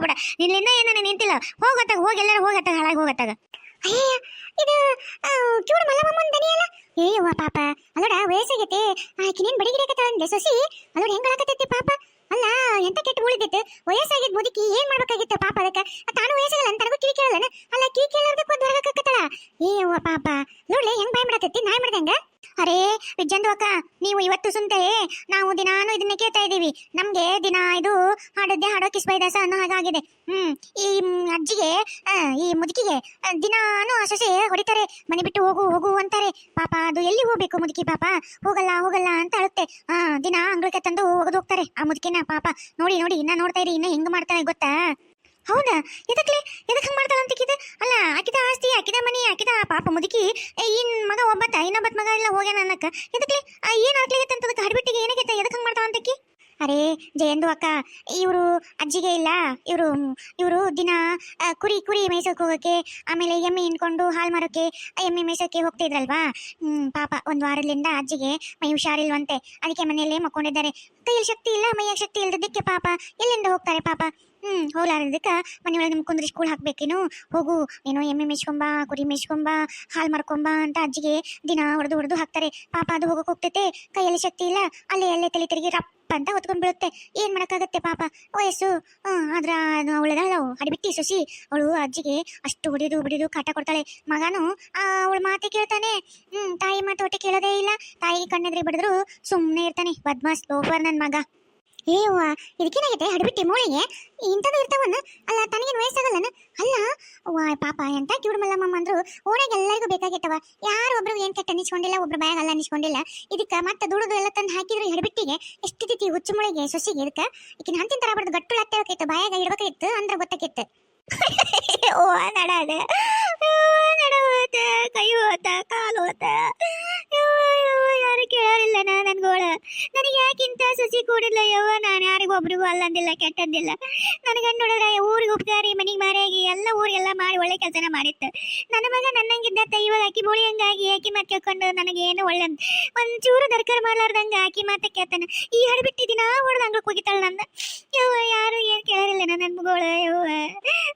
ಹೋಗ್ಬೇಡ. ನಿನ್ನಿಂದ ಏನ ನಿಂತಿಲ್ಲ. ಹೋಗತ್ತಾಗ ಹೋಗಿ ಎಲ್ಲಾರ ಹೋಗತ್ತಾಗ ಹಾಳಾಗಿ ಹೋಗತ್ತಾಗ ಅಯ್ಯ ಇದು ಚೂಡು ಮಲ್ಲಮ್ಮನ ದನಿ ಅಲ್ಲ? ಏ ಅವ್ವ ಪಾಪ. ಅಲ್ಲಡ, ವಯಸ್ಸಾಗೈತೆ. ಆಕಿನೇನ್ ಬಡಿಗಿಡಕತ್ತಾಳಂದೆ ಸೊಸಿ. ಅಲ್ಲೋಡ, ಹೆಂಗ್ ಹಾಕತೈತಿ ಪಾಪ? ಅಲ್ಲ, ಎಂತ ಕೆಟ್ಟ ಉಳಿದೈತೆ ವಯಸ್ಸಾಗಿದ್ ಮುದುಕಿ ಏನ್ ಮಾಡ್ಬೇಕಾಗಿತ್ತ ಪಾಪ ಅದಕ್ಕ? ತಾನು ವಯಸ್ಸಾಗಲ್ಲ ಅಂತ ನನಗೂ ಕಿವಿ ಕೇಳಲ್ಲ ಅಲ್ಲ, ಕಿವಿ ಕೇಳೋದಕ್ಕೆ ಒಂದು ಹೊರಗಕ್ಕತ್ತಳ ಏ ಅವ್ವ ಪಾಪ. ನೋಡ್ಲೆ, ಹೆಂಗ್ ಬಾಯ್ ಮಾಡತೈತಿ ನಾಯ್ ಮಾಡ್ದಂಗ ಅರೇ ವಿಜ್ಜಂದು ಅಕ್ಕ, ನೀವು ಇವತ್ತು ಸುಂತೆ ನಾವು ದಿನಾನು ಇದನ್ನ ಕೇಳ್ತಾ ಇದೀವಿ ನಮ್ಗೆ ದಿನ ಇದು ಹಾಡದ್ದೆ ಹಾಡೋ ಕಿಸ್ಬೈದಾಸ ಅನ್ನೋ ಹಾಗಾಗಿದೆ ಹ್ಮ್, ಈ ಅಜ್ಜಿಗೆ ಈ ಮುದುಕಿಗೆ ದಿನಾನು ಆ ಸೊಸೆ ಹೊಡಿತಾರೆ. ಮನೆ ಬಿಟ್ಟು ಹೋಗು ಹೋಗು ಅಂತಾರೆ. ಪಾಪ, ಅದು ಎಲ್ಲಿ ಹೋಗ್ಬೇಕು ಮುದುಕಿ ಪಾಪ? ಹೋಗಲ್ಲ ಹೋಗಲ್ಲ ಅಂತ ಅಳುತ್ತೆ. ಹಾ ದಿನ ಅಂಗಳಕ್ಕೆ ತಂದು ಹೋಗದು ಹೋಗ್ತಾರೆ. ಆ ಮುದುಕಿನ ಪಾಪ, ನೋಡಿ ನೋಡಿ, ಇನ್ನ ನೋಡ್ತಾ ಇರಿ, ಇನ್ನ ಹೆಂಗ್ ಮಾಡ್ತಾನೆ ಗೊತ್ತಾ? ಹೌದಾ? ಎದಕ್ಲೆ? ಎದಕ್ಕೆ ಹಂಗ್ ಮಾಡ್ತಾಳ ಅಂತಿಕ್ಕಿದ ಅಲ್ಲ, ಆಕಿದ ಆಸ್ತಿ, ಆಕಿದ ಮನಿ, ಆಕಿದ ಪಾಪ ಮುದುಕಿ. ಈ ಮಗ ಒಬ್ಬತ್ತ ಇನ್ನೊಬ್ಬತ್ ಮಗ ಇಲ್ಲ ಹೋಗ್ಯಾನ ಅನ್ನಕ್ಕ ಎದಕ್ಲೆ? ಏನ್ ಅಂತ ಅದಕ್ಕೆ ಹಡ್ಬಿಟ್ಟಿಗೆ ಏನಾಗೈತೆ ಎದಕ್ಕೆ ಹಂಗೆ ಮಾಡ್ತಾಳ ಅಂತಕ್ಕಿ ಅರೇ, ಜಯಂದು ಅಕ್ಕ, ಇವರು ಅಜ್ಜಿಗೆ ಇಲ್ಲ. ಇವರು ಇವರು ದಿನ ಕುರಿ ಕುರಿ ಮೇಯ್ಸೋಕೆ ಹೋಗೋಕೆ ಆಮೇಲೆ ಎಮ್ಮೆ ಇನ್ಕೊಂಡು ಹಾಲು ಮಾರೋಕೆ, ಆ, ಎಮ್ಮೆ ಮೇಯ್ಸೋಕ್ಕೆ ಹೋಗ್ತಿದ್ರಲ್ವಾ ಪಾಪ ಒಂದ್ ವಾರದಿಂದ ಅಜ್ಜಿಗೆ ಮೈ ಹುಷಾರಿಲ್ವಂತೆ. ಅದಕ್ಕೆ ಮನೆಯಲ್ಲೇ ಮಕ್ಕೊಂಡಿದ್ದಾರೆ. ಕೈಯಲ್ಲಿ ಶಕ್ತಿ ಇಲ್ಲ, ಮೈಯಾಗ ಶಕ್ತಿ ಇಲ್ಲದಕ್ಕೆ ಪಾಪ. ಎಲ್ಲಿಂದ ಹೋಗ್ತಾರೆ ಪಾಪ? ಹ್ಮ್ ಹೋಗ್ಲಾರದಕ್ಕೆ ಮನೆಯೊಳಗೆ ನಿಮ್ ಕುಂದ್ರಿ ಸ್ಕೂಲ್ ಹಾಕ್ಬೇಕೇನು? ಹೋಗು, ಏನೋ ಎಮ್ಮೆ ಮೇಯ್ಸ್ಕೊಂಬ, ಕುರಿ ಮೇಯ್ಸ್ಕೊಂಬ, ಹಾಲು ಮಾರ್ಕೊಂಬ ಅಂತ ಅಜ್ಜಿಗೆ ದಿನ ಹೊಡೆದು ಹೊಡೆದು ಹಾಕ್ತಾರೆ. ಪಾಪ ಅದು ಹೋಗಕ್ ಹೋಗ್ತೈತೆ. ಕೈಯಲ್ಲಿ ಶಕ್ತಿ ಇಲ್ಲ. ಅಲ್ಲೇ ಅಲ್ಲೇ ತಲೆ ತಿರುಗಿ ರಪ್ಪ ಅಂತ ಹೊತ್ಕೊಂಡ್ ಬಿಡುತ್ತೆ ಏನ್ ಮಾಡಕ್ಕಾಗತ್ತೆ ಪಾಪ? ವಯಸ್ಸು. ಹ್ಮ್, ಆದ್ರ ಅವಳದಾಳ ಹಡಿಬಿಟ್ಟಿ ಸೊಸಿ. ಅವಳು ಅಜ್ಜಿಗೆ ಅಷ್ಟು ಹೊಡಿದು ಬಿಡಿದು ಕಾಟ ಕೊಡ್ತಾಳೆ. ಮಗನು ಅವಳ ಮಾತೆ ಕೇಳ್ತಾನೆ. ಹ್ಮ್, ತಾಯಿ ಮಾತು ಒಟ್ಟೆ ಕೇಳೋದೇ ಇಲ್ಲ. ತಾಯಿಗೆ ಕಣ್ಣೆದ್ರಿ ಬಿಡಿದ್ರು ಸುಮ್ಮನೆ ಇರ್ತಾನೆ. ಬದ್ಮಾಸ್ ಲೋಫರ್ ನನ್ ಮಗ. ಏವ್ವ, ಇದಕ್ಕೇನಾಗೈತೆ? ಹಡಬಿಟ್ಟಿ ಮೂಳೆಗೆ? ಇಂಥದ್ದು ಇರ್ತಾವನ್ನ? ಅಲ್ಲ, ತನಗೇನು ವಯಸ್ಸಾಗಲ್ಲನ? ಅಲ್ಲ, ವಾ, ಪಾಪ, ಎಂತ ಕಿವುಡು ಮಲ್ಲಮ್ಮ ಅಂದ್ರು ಓಣೆಗೆ ಎಲ್ಲರಿಗೂ ಬೇಕಾಗಿತ್ತವ ಯಾರು ಒಬ್ರು ಏನು ಕೆಟ್ಟ ಅನಿಸ್ಕೊಂಡಿಲ್ಲ ಒಬ್ರು ಬಾಯಾಗ ಅಲ್ಲ ಇದಕ್ಕೆ ಮತ್ತೆ ದುಡುದು ಎಲ್ಲ ತಂದು ಹಾಕಿದ್ರು ಹಡಿಬಿಟ್ಟಿಗೆ ಎಷ್ಟು ತಿತಿ ಹುಚ್ಚು ಮುಳಿಗೆ, ಸೊಸಿಗೆ ಇದಕ್ಕೆ? ಈಕಿನ ಹಂತಿನ ತರ ಬಡ್ದು ಗಟ್ಟು ಹೋಗಿತ್ತು ಬಾಯಾಗ ಇಡ್ಬೇಕಾಗಿತ್ತು ಅಂದ್ರೆ ಗೊತ್ತಾಗಿತ್ತು ಓ, ನಡಾದ. ನಡ ಕೈ ಹೋತ ಕಾಲು ಹೋತ ಯಾರು ಕೇಳೋರಿಲ್ಲ ನಾ ನನ್ಗೋಳ ನನಗೆ ಯಾಕಿಂತ ಸಸಿ ಕೂಡಿಲ್ಲ ಯವ್ವ? ನಾನು ಯಾರಿಗೂ ಒಬ್ರಿಗೂ ಅಲ್ಲಂದಿಲ್ಲ, ಕೆಟ್ಟದ್ದಿಲ್ಲ. ನನಗೆ ನೋಡಿದ್ರೆ ಊರಿಗೆ ಉಪಕಾರಿ ಮನೆಗೆ ಮಾರಿಯಾಗಿ, ಎಲ್ಲ ಊರಿಗೆಲ್ಲ ಮಾಡಿ ಒಳ್ಳೆ ಕೆಲಸನ ಮಾಡಿತ್ತು. ನನ್ನ ಮಗ ನನ್ನಂಗಿದ್ದ ಇವಾಗ ಅಕ್ಕಿ ಬೋಳಿ ಹಂಗಾಗಿ ಆಕಿ ಮಾತು ಕೇಳ್ಕೊಂಡು ನನಗೇನು ಒಳ್ಳೆ ಒಂಚೂರು ದರ್ಕಾರ ಮಾಡ್ಲಾರ್ದಂಗ ಆಕಿ ಮಾತು ಕೇಳ್ತಾನೆ. ಈ ಹಡ್ಬಿಟ್ಟು ದಿನ ಹೊಡೆದ ಅಂಗ್ಳಕ್ಕೆ ನನ್ನ ನಂದ. ಯವ್ವ, ಯಾರು ಏನು ಕೇಳೋರಿಲ್ಲ ನನ್ನ ಮಗಳು ಯವ್ವ.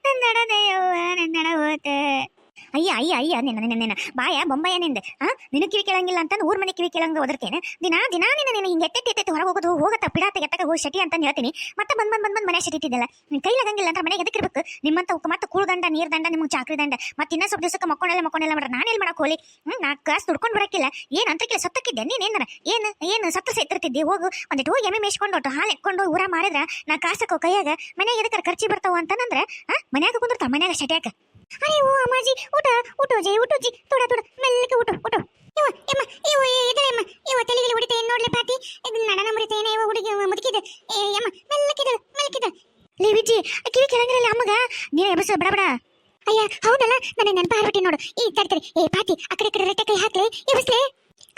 ನನ್ನ ನಡದೆ ಯವ್ವ ನನ್ನ ನಡ ಹೋತ ಅಯ್ಯ ಅಯ್ಯ ಅಯ್ಯ, ನಿನ್ನ ನಿನ್ನ ನಿನ್ನ. ಬಾಯ ಬೊಂಬಯ್ಯ ನಿಂದೆ. ಹಾ ನಿನ್ನ ಕಿವಿ ಕೇಳಂಗಿಲ್ಲ ಅಂತ ಊರ್ ಮನೆ ಕಿವಿ ಕೇಳಂಗ ಒದರ್ತೇನೆ ದಿನಾ, ದಿನ ನಿನ್ನ ನಿನ್ನ ಹಿಂಗೆ ಎಟ್ಟೆ ಎಟ್ಟೆ ಹೊರಗೆ ಹೋಗೋದು, ಹೋಗತ್ತ ಪಿಡಾತ ಎತ್ತಕ ಹೋಗಿ ಶಟಿ ಅಂತ ಹೇಳ್ತೀನಿ. ಮತ್ತೆ ಬಂದ್ ಬಂದ್ ಬಂದ್ ಬಂದ್ ಮನೆ ಶಟಿಟ್ಟಿದ್ದಲ್ಲ ನಿನ್ ಕೈಲಾಗಂಗಿಲ್ಲ ಅಂತ ಮನೆಗೆ ಎದಕ್ಕೆ ಇರ್ಬೇಕು ನಿಮ್ಮಂತ ಉಕ್ಕ ಮತ್ತೆ ಕೂಳ್ದಂಡ ನೀರ್ ದಂಡ, ನಿಮ್ಗೆ ಚಾಕ್ರಿ ದಂಡ. ಮತ್ತೆ ಇನ್ನೂ ಸ್ವಲ್ಪ ದಿವಸಕ್ಕೆ ಮಕ್ಕೊಂಡೆಲ್ಲ ಮಕ್ಕೊಂಡೆಲ್ಲ ಮಾಡ್ರೆ. ನಾನೆಲ್ಲಿ ಮಾಡಕ್ ಹೋಲಿ? ಹ್ಞೂ ನಾ ಕಾಸು ದುಡ್ಕೊಂಡು ಬರಕಿಲ್ಲ. ಏನ್ ಅಂತಕ್ಕಿಲ್ಲ ಸತ್ತಕ್ಕಿದ್ದೆ. ನೀನ್ ಏನಾರ ಏನು ಏನು ಸತ್ತ ಸೈತಿರ್ತಿದ್ದಿ? ಹೋಗು. ಒಂದಿಟ್ಟು ಹೋಗಿ ಎಮ್ಮೆ ಮೇಯ್ಸ್ಕೊಂಡು ಒಟ್ಟು ಹಾಲು ಎಕ್ಕೊಂಡು ಊರ ಮಾಡಿದ್ರ ನಾ ಕಾಸಕ್ಕೋ ಕೈಯಾಗ ಮನೆಗೆ ಎದಕ್ಕೆ ಖರ್ಚಿ ಬರ್ತಾವ ಅಂತಂದ್ರೆ ಹಾ ಮನ್ಯಾಗ ಕುಂದಿರ್ತಾವ, ಮನ್ಯಾಗ ಶಟ್ಯಾಕ. ಅರೆ ಓ ಅಮ್ಮಾಜಿ, ಊಟ ಊಟೋಜಿ ಊಟೋಜಿ ತೋಡ ತೋಡ, ಮೆಲ್ಲಕ್ಕೆ ಊಟ ಊಟ. ಇವ ಎಮ್ಮ ಇವ ಎದರೆ ಅಮ್ಮ ಇವ ತಲೆಗೆ ಹೊಡಿತ ಏನು ಪಾಟಿ ಇದು ನಡನ ಮುರಿತೇನೆ ಇವ ಹುಡುಗಿ ಮುದುಕಿದ. ಏ ಯಮ್ಮ ಮೆಲ್ಲಕ್ಕಿದಳು ಮೆಲ್ಲಕ್ಕಿದ ಲೇ, ವಿಜ್ಜಿ, ಕಿವಿ ಕೆಳಂಗಿರಲ್ಲ ಅಮ್ಮಗ? ನೀನು ಎಬಸ ಬಡ ಬಡ. ಅಯ್ಯ, ಹೌದಲ್ಲ, ನನ್ನ ನೆನಪ ಹಾರ್ಬಿಟ್ಟಿ ನೋಡು. ಈ ತಡ್ತರಿ ಏ ಪಾಟಿ ಆ ಕಡೆ ಕಡೆ ರೆಟ್ಟೆ ಕೈ ಹಾಕ್ಲಿ ಎಬಸ್ಲೆ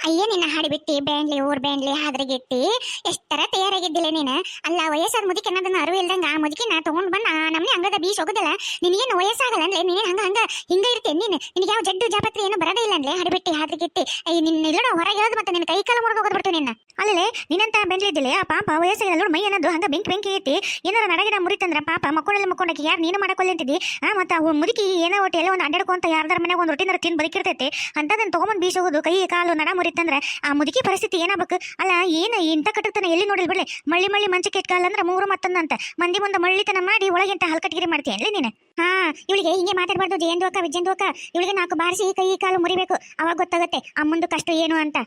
ಅಯ್ಯ, ನಿನ್ನ ಹಾಡಿಬಿಟ್ಟಿ ಬ್ಯಾಂಡ್ಲಿ, ಊರ್ ಬ್ಯಾಂಡ್ಲಿ ಹಾದ್ರಿಗಿಟ್ಟಿ ಎಷ್ಟರ ತಯಾರಾಗಿದ್ದಿಲ್ಲ ನೀನ. ಅಲ್ಲ, ವಯಸ್ಸಾದ ಮುದುಕಿ ಅನ್ನೋದನ್ನ ಅರಿವು ಇಲ್ದಂಗ ಆ ಮುದುಕಿನ ತಗೊಂಡ್ ಬಂದ ನಮ್ಮನೆ ಅಂಗದ ಬೀಸ್ ಹೋಗುದಲ್ಲ ನಿನಗೇನು ವಯಸ್ಸಾಗಲ್ಲ ಅಂದ್ರೆ, ನೀನೇನು ಹಂಗ ಹಂಗ ಹಿಂಗ ಇರ್ತಿ ನೀನು? ನಿನಗೆ ಯಾವ ಜಡ್ಡು, ಜಾಪತ್ರಿ ಏನು ಬರದೇ ಇಲ್ಲ ಅಂದ್ರೆ ಹಾಡಿಬಿಟ್ಟಿ ಅಯ್ಯ ನಿನ್ನ ಇಲ್ಲೋಡ ಹೊರಗೆ ಹೇಳೋದು ಮತ್ತೆ ನಿನ್ನ ಕೈ ಕಾಲ ಮುರಿದು ಹೋಗೋದು ಬಿಡ್ತು ನಿನ್ನ. ಅಲ್ಲೇ ನಿನ್ನಂತ ಬೆಂಡ್ಲಿ ಇದ್ದಿಲ್ಲ, ಆ ಪಾಪ ವಯಸ್ಸಾಗಿಲ್ಲ ನೋಡು, ಮೈ ಅನ್ನೋದು ಹಂಗ ಬೆಂಕಿ ಬೆಂಕಿ ಐತಿ. ಏನಾರ ನಡಗಿಡ ಮುರಿತಂದ್ರ ಪಾಪ ಮಕ್ಕಳೆಲ್ಲ ಮಕ್ಕೊಂಡಕ್ಕೆ ಯಾರು ನೀನು ಮಾಡಕೊಲ್ಲ ಅಂತಿದ್ದಿ? ಆ, ಮತ್ತೆ ಆ ಮುದುಕಿ ಏನೋ ಒಟ್ಟು ಎಲ್ಲ ಒಂದು ಅಡ್ಡಾಡ್ಕೊಂತ ಯಾರ್ದಾರ ಮನೆಗೆ ಒಂದು ರೊಟ್ಟಿನಾರ ತಿಂದು ಬದುಕಿರ್ತೈತಿ. ಅಂತದನ್ನ ತಗೊಂಬಂದು ಬೀಸ್ ಹೋಗೋದು ಕೈ, ಕಾಲು, ನಡ ಮುರಿತಂದ್ರ ಆ ಮುದುಕಿ ಪರಿಸ್ಥಿತಿ ಏನಾಗಬೇಕು? ಅಲ್ಲ, ಏನು ಇಂಥ ಕಟ್ಟತನ ಎಲ್ಲಿ ನೋಡಿಲ್ ಬಿಡ್ಲಿ? ಮಳ್ಳಿ ಮಳ್ಳಿ ಮಂಚಕ್ಕೆ ಕಾಲ ಅಂದ್ರೆ ಮೂರು ಮತ್ತೊಂದಂತ. ಮಂದಿ ಮುಂದೆ ಮಳ್ಳಿತನ ಮಾಡಿ ಒಳಗಿಂತ ಹಲ್ಕಟ್ಗಿರಿ ಮಾಡ್ತೀಯಲ್ಲ ನೀನು? ಹಾ, ಇವಳಿಗೆ ಹಿಂಗೆ ಮಾತಾಡಬಾರ್ದು ಜಯಂದು ಅಕ್ಕ ವಿಜಯಂದು ಅಕ್ಕ. ಇವಳಿಗೆ ನಾಲ್ಕು ಬಾರಿಸಿ ಕೈ ಕಾಲು ಮುರಿಬೇಕು. ಅವಾಗ ಗೊತ್ತಾಗುತ್ತೆ ಅಮ್ಮಂದು ಕಷ್ಟ ಏನು ಅಂತ.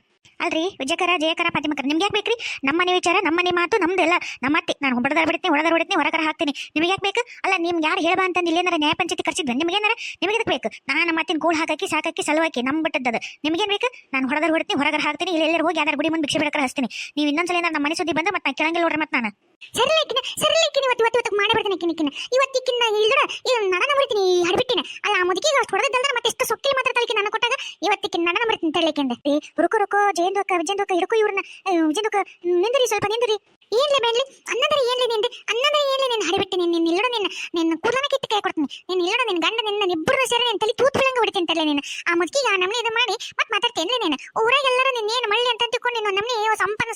ಅಲ್ರಿ, ವಿಜಯಕರ, ಜಯಕರ ಫಾತಿಮಕರ ನಿಮ್ಗೆ ಯಾಕೆ ಬೇಕ್ರಿ? ನಮ್ಮನೆ ವಿಚಾರ ನಮ್ಮನೆ ಮಾತು, ನಮ್ದೆಲ್ಲ. ನಮ್ಮ ಅತ್ತೆ, ನಾನು ಹೊಡೆದಾರ ಬಿಡ್ತೀನಿ ಒಳದಾರ ಬಿಡ್ತೀನಿ, ಹೊರಗರ ಹಾಕ್ತೀನಿ. ನಿಮಗೆ ಯಾಕೆ ಬೇಕು? ಅಲ್ಲ ನಿಮ್ಗೆ ಯಾರು ಹೇಳ್ಬಾ ಅಂತಂದು ಇಲ್ಲೇನಾರ ನ್ಯಾಯ ಪಂಚಾಯತಿ ಕರ್ಸಿದ್ವಿ? ನಿಮ್ಗೆ ಏನಾರ? ನಿಮಗೆ ಇದಕ್ಕೆ ಬೇಕು? ನಾನು ನಮ್ಮ ಅತ್ತಿನ ಗೋಳು ಹಾಕಿ ಸಾಕಿ ಸಲುವಾಕಿ ನಮ್ಮ ಬಿಟ್ಟದ್ದು ನಿಮ್ಗೇನು ಬೇಕು? ನಾನು ಹೊಡೆದಾರ ಹೊಡ್ತೀನಿ ಹೊರಗರ ಹಾಕ್ತೀನಿ. ಇಲ್ಲಿ ಎಲ್ಲರೂ ಹೋಗಿ ಯಾವ್ದಾರು ಗುಡಿ ಮುಂದೆ ಭಿಕ್ಷೆ ಬಿಡಕರ ಹಸ್ತೀನಿ ನೀವು ಇನ್ನೊಂದ್ಸಲ ಏನಾರ ನಮ್ಮ ಮನೆ ಸುದ್ದಿ ಬಂದ್ರೆ ಮತ್ತೆ ಕೇಳಂಗಿಲ್ಲ ನೋಡ್ರಿ ಮತ್ತೆ ನಾನು. ಸರಳಿಕಿನ ಸರಳಿಕಿನ ಇವತ್ತು ಇವತ್ತು ಇವತ್ತು ಮಾಡಿ ಬರ್ತೀನಿ ಕಿನ್ನ ಇವತ್ತಿಕ್ಕಿನ್ನ ಇಲ್ದ್ರ ಇದು ನಡನ ಬಿಡ್ತೀನಿ ಈ ಹಡ್ಬಿಟ್ಟಿನ. ಅಲ್ಲ, ಆ ಮುದುಕಿಗೆ ಅಷ್ಟು ಹೊಡೆದಲ್ದ್ರೆ ಮತ್ತೆ ಎಷ್ಟು ಸೊಕ್ಕಿ ಮಾತ್ರ ಮಾತಾಡ್ತಾಳೆ ನನ್ನ ಕೊಟ್ಟಾಗ ಇವತ್ತಿಕ್ಕಿನ ನಡನ ಬಿಡ್ತೀನಿ ತಳ್ಳಿಕೆಂದೆ ಅಂದ್ರೆ ರುಕು ರುಕು ಅಕ್ಕ ವಿಜಯಂದು ಇರುಕು ಇವ್ರನ್ನ. ವಿಜಯಂದು ಅಕ್ಕ ನಿಂದಿರಿ ಸ್ವಲ್ಪ, ನಿಂದಿರಿ. ಏನ್ಲೆ ಬೇಡ್ಲಿ? ಅನ್ನದರೆ ಏನ್ಲಿ ನಿಂದು? ಅನ್ನದರೆ ಏನ್ಲಿ ನಿನ್ನ ಹಡಿಬಿಟ್ಟೆ ನಿನ್ನ ನಿನ್ನ ನಿನ್ನ ನಿನ್ನ ಕೂದಲನ ಕಿತ್ತು ಕೈ ಕೊಡ್ತೀನಿ. ನಿನ್ನ ಇಲ್ಲಡ ನಿನ್ನ ಗಂಡ ನಿನ್ನ ಇಬ್ಬರು ಸೇರಿ ನಿನ್ನ ತಲೆ ತೂತ್ ಬಿಳಂಗ ಹೊಡಿತೀನಿ ತಲೆ ನಿನ್ನ ಆ ಮುದುಕಿಗೆ ಆ ನಮ್ನಿ ಇದು ಮಾಡಿ ಮತ್ತೆ ಮಾತಾಡ್ತೇನೆ ನೀನು? ಊರಾಗ ಎಲ್ಲರೂ ನಿನ್ನ ಏನು ಮಳ್ಳಿ ಅಂತ ತಿಳ್ಕೊಂಡು ನಿನ್ನ ನಮ್ನಿ ಸಂಪನ್ನ